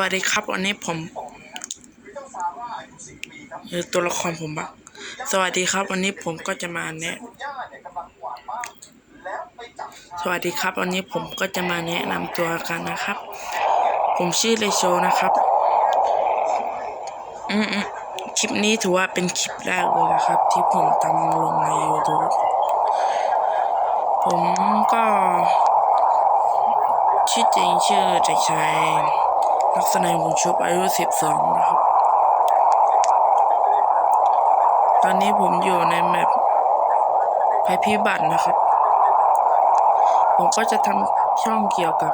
วัสดีครับ วันนี้ผมเออตัวละครผมบ้างสวัสดีครับ วันนี้ผมก็จะมาแนะสวัสดีครับ วันนี้ผมก็จะมาแนะนำตัวกันนะครับ ผมชื่อเลโชนะครับ อืมอืมคลิปนี้ถือว่าเป็นคลิปแรกเลยนะครับ ที่ผมทำลงใน YouTube ผมก็ชื่อจริงชื่อเด็กชาย ลักษณะบุญชุบอายุสิบสองนะครับ ตอนนี้ผมอยู่ในแมปภัยพิบัตินะครับ ผมก็จะทำช่องเกี่ยวกับ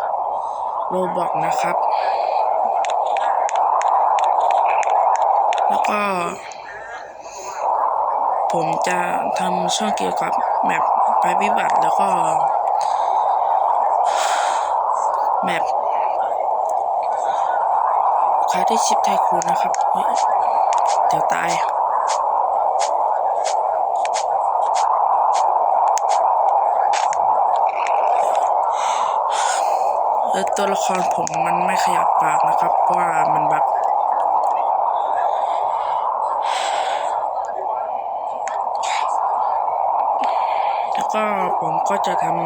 โรบอกนะครับ แล้วก็ ผมจะทำช่องเกี่ยวกับแมปภัยพิบัติแล้วก็แมป ค้ายที่ชิปไทคูนนะครับ เดี๋ยวตายเออตัวละครผมมันไม่ขยับปากนะครับ เพราะว่ามันแบบแล้วก็ผมก็จะทำ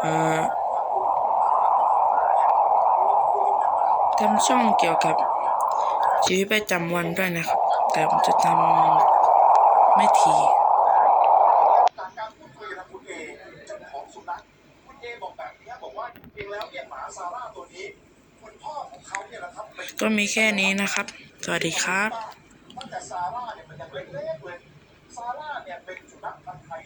เอ่อ ทำช่องเกี่ยวกับชีวิตประจำวันด้วยนะครับ แต่ผมจะทำไม่ทีก็มีแค่นี้นะครับ สวัสดีครับซาร่าเนี่ยเป็นสุนัขพันธุ์ไทย